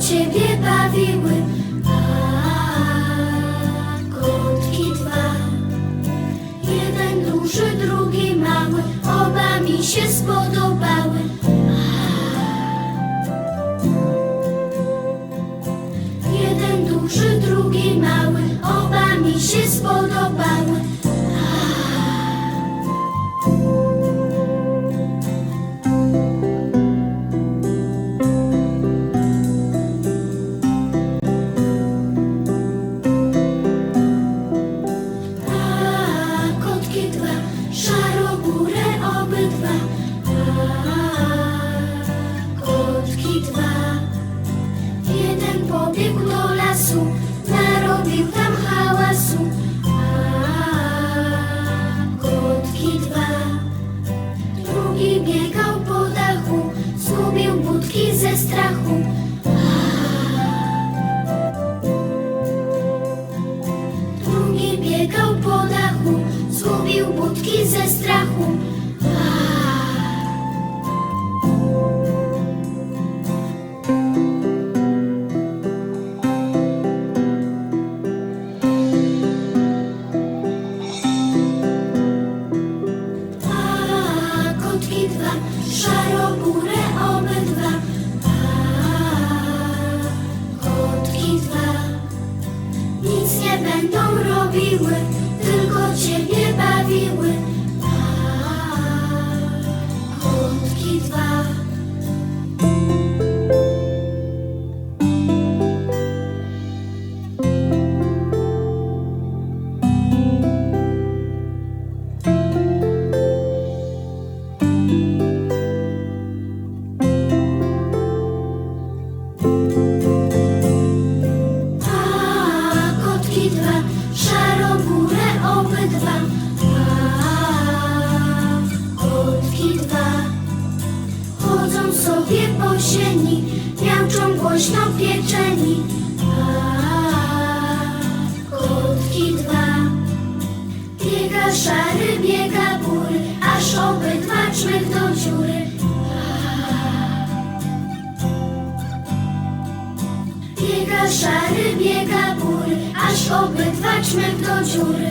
ciebie bawiły. A kotki dwa, jeden duży, drugi mały, oba mi się spodobały. Jeden duży, drugi mały, oba mi się spodobały. Pobiegł do lasu, narobił tam hałasu. A kotki dwa. Drugi biegał po dachu, zgubił budki ze strachu. Drugi biegał po dachu, ze strachu. Szary, biega bury, aż obydwa czmych do dziury. Biega szary, biega bury, aż obydwa czmych do dziury.